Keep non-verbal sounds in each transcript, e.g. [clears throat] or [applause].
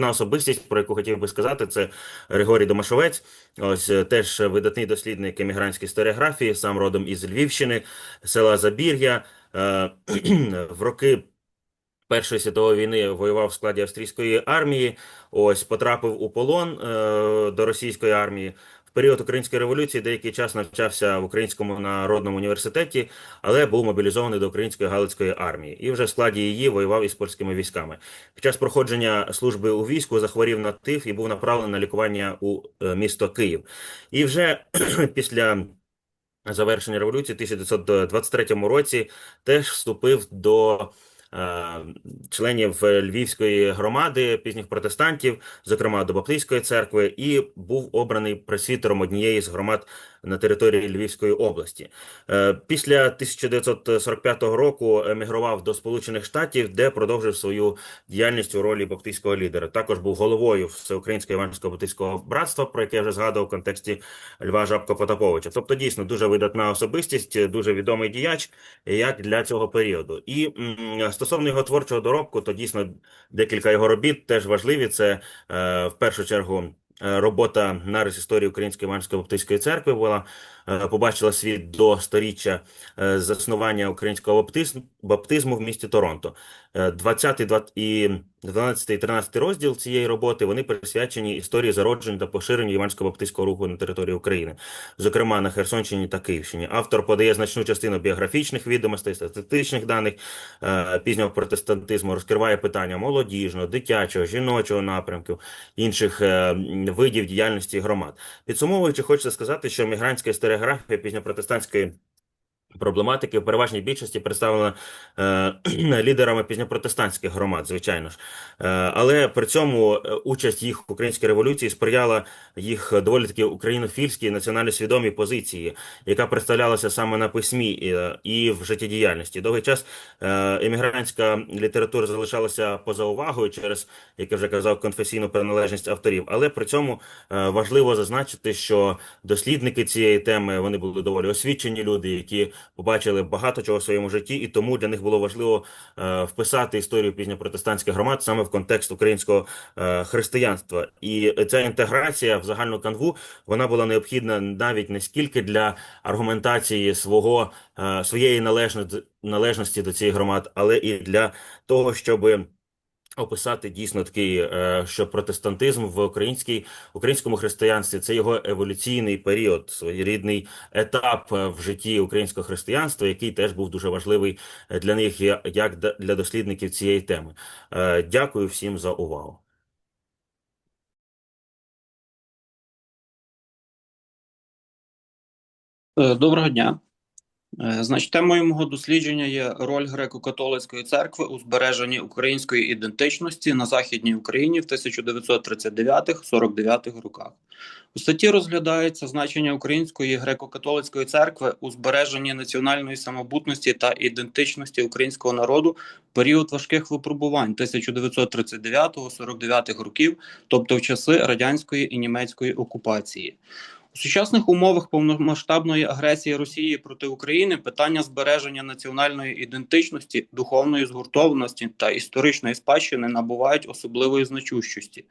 видатна особистість, про яку хотів би сказати, це Григорій Домашовець. Ось е, теж видатний дослідник емігрантської історіографії, сам родом із Львівщини, села Забір'я. Е, [clears throat] В роки Першої світової війни воював в складі австрійської армії. Ось потрапив у полон е, до російської армії. Період української революції деякий час навчався в Українському народному університеті, але був мобілізований до української галицької армії і вже в складі її воював із польськими військами. Під час проходження служби у війську захворів на тиф і був направлений на лікування у е, місто Київ. І вже [clears throat] після завершення революції, в 1923 році, теж вступив до членів Львівської громади пізніх протестантів, зокрема до Баптистської церкви, і був обраний пресвітером однієї з громад на території Львівської області. Е, Після 1945 року емігрував до Сполучених Штатів, де продовжив свою діяльність у ролі баптистського лідера. Також був головою Всеукраїнського Іванського баптистського братства, про яке я вже згадував в контексті Льва Жабко Потаповича. Тобто, дійсно дуже видатна особистість, дуже відомий діяч, як для цього періоду. І стосовно його творчого доробку, то дійсно декілька його робіт теж важливі. Це е, в першу чергу. Е, Робота нарис історії Української Іванської Баптистської церкви була е, побачила світ до сторіччя е, заснування українського баптизм- баптизму в місті Торонто. Е, 20 двад- і 12 і 13 розділ цієї роботи вони присвячені історії зародження та поширення іванського баптистського руху на території України, зокрема на Херсонщині та Київщині. Автор подає значну частину біографічних відомостей, статистичних даних е, пізнього протестантизму, розкриває питання молодіжного, дитячого, жіночого напрямків, інших е, видів діяльності громад. Підсумовуючи, хочеться сказати, що мігрантська історіографія пізньопротестантської проблематики в переважній більшості представлена е, [clears throat] лідерами пізньопротестантських громад, звичайно ж. Е, але при цьому е, участь їх в українській революції сприяла їх доволі таки українофільській національно свідомій позиції, яка представлялася саме на письмі і, і в життєдіяльності. Довгий час е, емігрантська література залишалася поза увагою через, як я вже казав, конфесійну приналежність авторів. Але при цьому е, важливо зазначити, що дослідники цієї теми вони були доволі освічені люди, які побачили багато чого в своєму житті, і тому для них було важливо е, вписати історію пізньопротестантських громад саме в контекст українського е, християнства. І ця інтеграція в загальну канву вона була необхідна навіть не скільки для аргументації свого е, своєї належності, до цієї громад, але і для того, щоби описати дійсно такий, е, що протестантизм в українській українському християнстві це його еволюційний період, своєрідний етап е, в житті українського християнства, який теж був дуже важливий е, для них, як для дослідників цієї теми. Дякую всім за увагу. Доброго дня. Е, Значить, темою мого дослідження є роль греко-католицької церкви у збереженні української ідентичності на Західній Україні в 1939-49 роках. У статті розглядається значення української греко-католицької церкви у збереженні національної самобутності та ідентичності українського народу в період важких випробувань 1939-49 років, тобто в часи радянської і німецької окупації. У сучасних умовах повномасштабної агресії Росії проти України питання збереження національної ідентичності, духовної згуртованості та історичної спадщини набувають особливої значущості.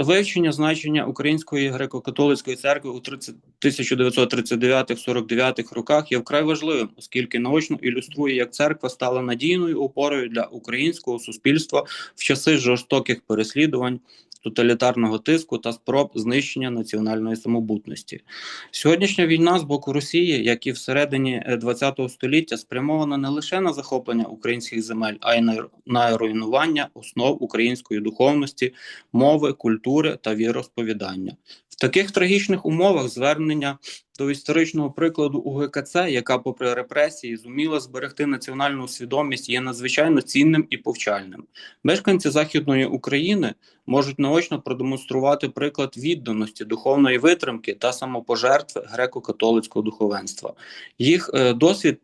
Вивчення значення Української греко-католицької церкви у 30 1939-49 роках є вкрай важливим, оскільки наочно ілюструє, як церква стала надійною опорою для українського суспільства в часи жорстоких переслідувань, тоталітарного тиску та спроб знищення національної самобутності. Сьогоднішня війна з боку Росії, як і всередині ХХ століття, спрямована не лише на захоплення українських земель, а й на, на руйнування основ української духовності, мови, культури та віросповідання. Таких трагічних умовах звернення до історичного прикладу УГКЦ, яка, попри репресії, зуміла зберегти національну свідомість, є надзвичайно цінним і повчальним. Мешканці Західної України можуть наочно продемонструвати приклад відданості, духовної витримки та самопожертви греко-католицького духовенства. Їх е, досвід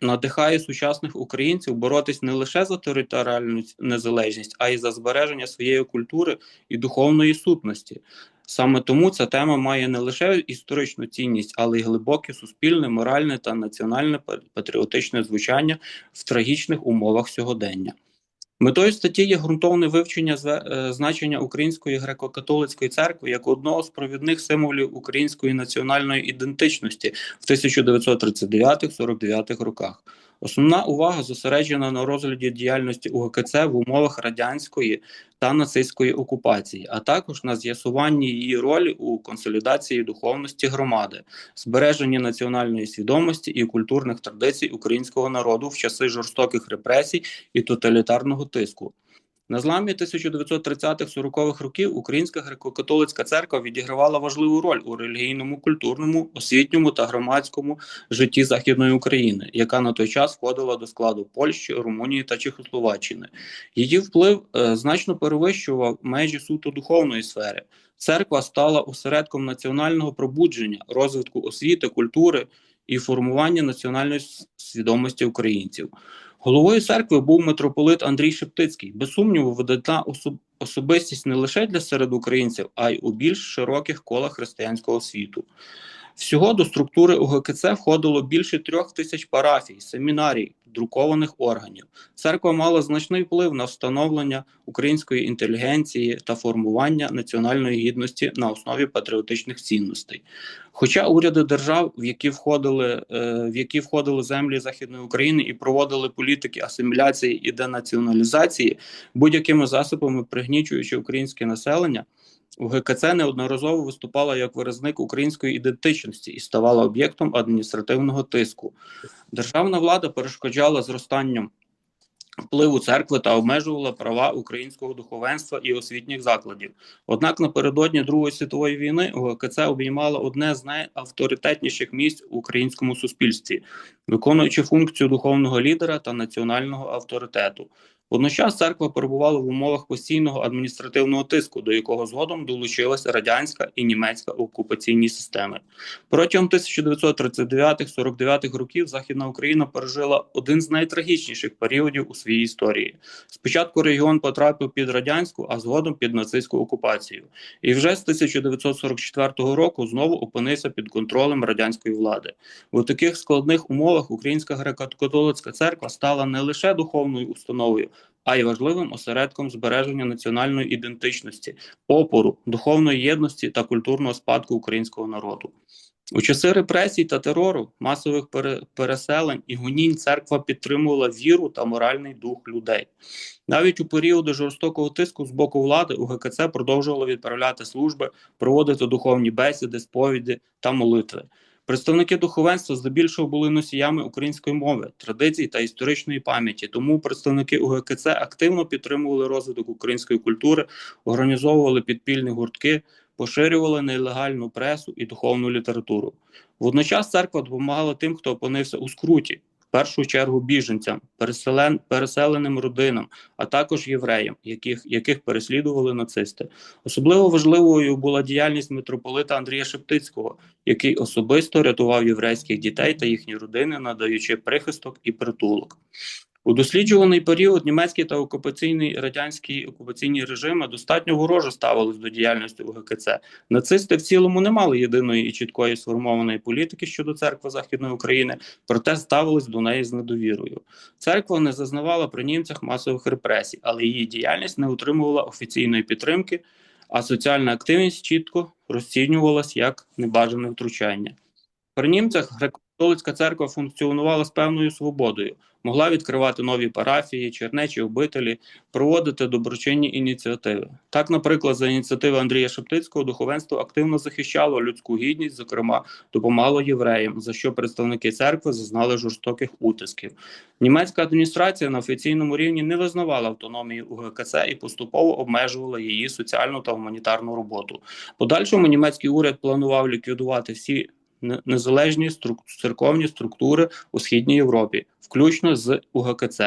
надихає сучасних українців боротись не лише за територіальну незалежність, а й за збереження своєї культури і духовної сутності. Саме тому ця тема має не лише історичну цінність, але й глибоке суспільне, моральне та національне патріотичне звучання в трагічних умовах сьогодення. Метою статті є ґрунтовне вивчення е, значення Української греко-католицької церкви як одного з провідних символів української національної ідентичності в 1939-49 роках. Основна увага зосереджена на розгляді діяльності УГКЦ в умовах радянської та нацистської окупації, а також на з'ясуванні її ролі у консолідації духовності громади, збереженні національної свідомості і культурних традицій українського народу в часи жорстоких репресій і тоталітарного тиску. На зламі 1930-40-х років Українська греко-католицька церква відігравала важливу роль у релігійному, культурному, освітньому та громадському житті Західної України, яка на той час входила до складу Польщі, Румунії та Чехословаччини. Її вплив е, значно перевищував межі суто духовної сфери. Церква стала осередком національного пробудження, розвитку освіти, культури і формування національної свідомості українців. Головою церкви був митрополит Андрій Шептицький, без сумніву, видатна особ- особистість не лише для серед українців, а й у більш широких колах християнського світу. Всього до структури УГКЦ входило більше трьох тисяч парафій, семінарій, друкованих органів. Церква мала значний вплив на встановлення української інтелігенції та формування національної гідності на основі патріотичних цінностей. Хоча уряди держав, в які входили, е, в які входили землі Західної України і проводили політики асиміляції і денаціоналізації, будь-якими засобами пригнічуючи українське населення, УГКЦ неодноразово виступала як виразник української ідентичності і ставала об'єктом адміністративного тиску. Державна влада перешкоджала зростанням впливу церкви та обмежувала права українського духовенства і освітніх закладів. Однак напередодні Другої світової війни УГКЦ обіймала одне з найавторитетніших місць у українському суспільстві, виконуючи функцію духовного лідера та національного авторитету. Водночас церква перебувала в умовах постійного адміністративного тиску, до якого згодом долучилася радянська і німецька окупаційні системи. Протягом 1939-49 років Західна Україна пережила один з найтрагічніших періодів у своїй історії. Спочатку регіон потрапив під радянську, а згодом під нацистську окупацію. І вже з 1944 року знову опинився під контролем радянської влади. У таких складних умовах Українська греко-католицька церква стала не лише духовною установою, а й важливим осередком збереження національної ідентичності, опору, духовної єдності та культурного спадку українського народу. У часи репресій та терору, масових пере- переселень і гонінь церква підтримувала віру та моральний дух людей. Навіть у періоди жорстокого тиску з боку влади УГКЦ продовжувало відправляти служби, проводити духовні бесіди, сповіді та молитви. Представники духовенства здебільшого були носіями української мови, традицій та історичної пам'яті. Тому представники УГКЦ активно підтримували розвиток української культури, організовували підпільні гуртки, поширювали нелегальну пресу і духовну літературу. Водночас церква допомагала тим, хто опинився у скруті, першу чергу біженцям, переселен, переселеним родинам, а також євреям, яких, яких переслідували нацисти. Особливо важливою була діяльність митрополита Андрія Шептицького, який особисто рятував єврейських дітей та їхні родини, надаючи прихисток і притулок. У досліджуваний період німецький та окупаційний радянський окупаційні режими достатньо вороже ставились до діяльності УГКЦ. Нацисти в цілому не мали єдиної і чіткої сформованої політики щодо церкви Західної України, проте ставились до неї з недовірою. Церква не зазнавала при німцях масових репресій, але її діяльність не отримувала офіційної підтримки, а соціальна активність чітко розцінювалась як небажане втручання. При німцях греко-католицька церква функціонувала з певною свободою, могла відкривати нові парафії, чернечі обителі, проводити доброчинні ініціативи. Так, наприклад, за ініціативи Андрія Шептицького духовенство активно захищало людську гідність, зокрема, допомагало євреям, за що представники церкви зазнали жорстоких утисків. Німецька адміністрація на офіційному рівні не визнавала автономії УГКЦ і поступово обмежувала її соціальну та гуманітарну роботу. Подальшому німецький уряд планував ліквідувати всі незалежні струк- церковні структури у східній Європі, включно з УГКЦ.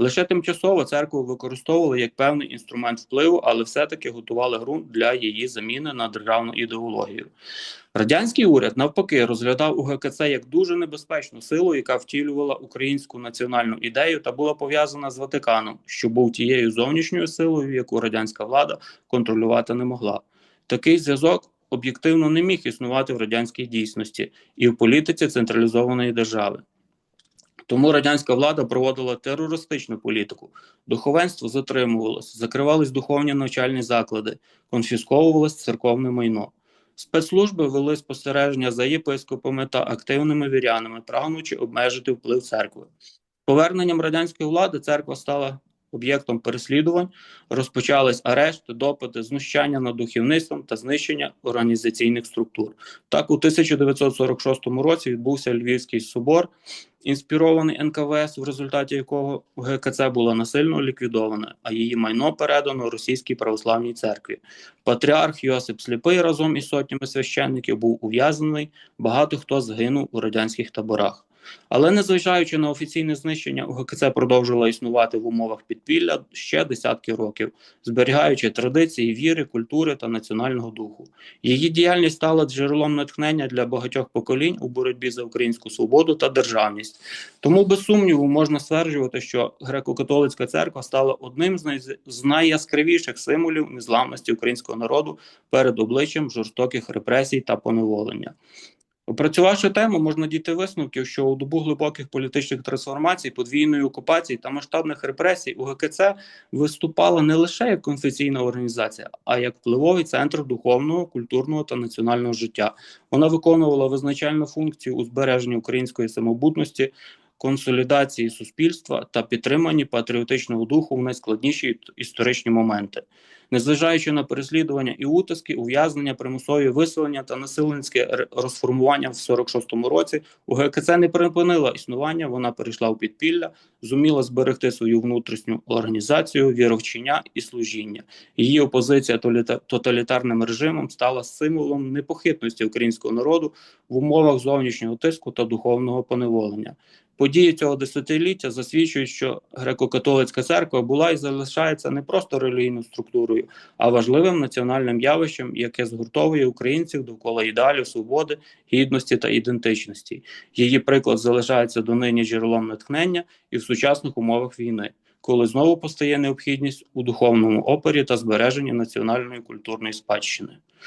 Лише тимчасово церкву використовували як певний інструмент впливу, але все-таки готували ґрунт для її заміни на державну ідеологію. Радянський уряд навпаки розглядав УГКЦ як дуже небезпечну силу, яка втілювала українську національну ідею та була пов'язана з Ватиканом, що був тією зовнішньою силою, яку радянська влада контролювати не могла. Такий зв'язок об'єктивно не міг існувати в радянській дійсності і в політиці централізованої держави. Тому радянська влада проводила терористичну політику. Духовенство затримувалось, закривались духовні навчальні заклади, конфісковувалось церковне майно. Спецслужби вели спостереження за єпископами та активними вірянами, прагнучи обмежити вплив церкви. Поверненням радянської влади церква стала об'єктом переслідувань, розпочались арешти, допити, знущання над духовництвом та знищення організаційних структур. Так, у 1946 році відбувся Львівський собор, інспірований НКВС, в результаті якого ГКЦ була насильно ліквідована, а її майно передано Російській православній церкві. Патріарх Йосип Сліпий разом із сотнями священників був ув'язнений, багато хто загинув у радянських таборах. Але незважаючи на офіційне знищення, УГКЦ продовжила існувати в умовах підпілля ще десятки років, зберігаючи традиції віри, культури та національного духу. Її діяльність стала джерелом натхнення для багатьох поколінь у боротьбі за українську свободу та державність. Тому, без сумніву, можна стверджувати, що греко-католицька церква стала одним з, най... з найяскравіших символів незламності українського народу перед обличчям жорстоких репресій та поневолення. Опрацювавши тему, можна дійти висновків, що у добу глибоких політичних трансформацій, подвійної окупації та масштабних репресій УГКЦ виступала не лише як конфесійна організація, а як впливовий центр духовного, культурного та національного життя. Вона виконувала визначальну функцію у збереженні української самобутності, консолідації суспільства та підтриманні патріотичного духу в найскладніші історичні моменти. Незважаючи на переслідування і утиски, ув'язнення, примусові виселення та насильницьке розформування в 46-му році, УГКЦ не припинила існування, вона перейшла у підпілля, зуміла зберегти свою внутрішню організацію, віровчення і служіння. Її опозиція тоталітарним режимом стала символом непохитності українського народу в умовах зовнішнього тиску та духовного поневолення. Події цього десятиліття засвідчують, що греко-католицька церква була і залишається не просто релігійною структурою, а важливим національним явищем, яке згуртовує українців довкола ідеалів свободи, гідності та ідентичності. Її приклад залишається донині джерелом натхнення і в сучасних умовах війни, коли знову постає необхідність у духовному опорі та збереженні національної культурної спадщини.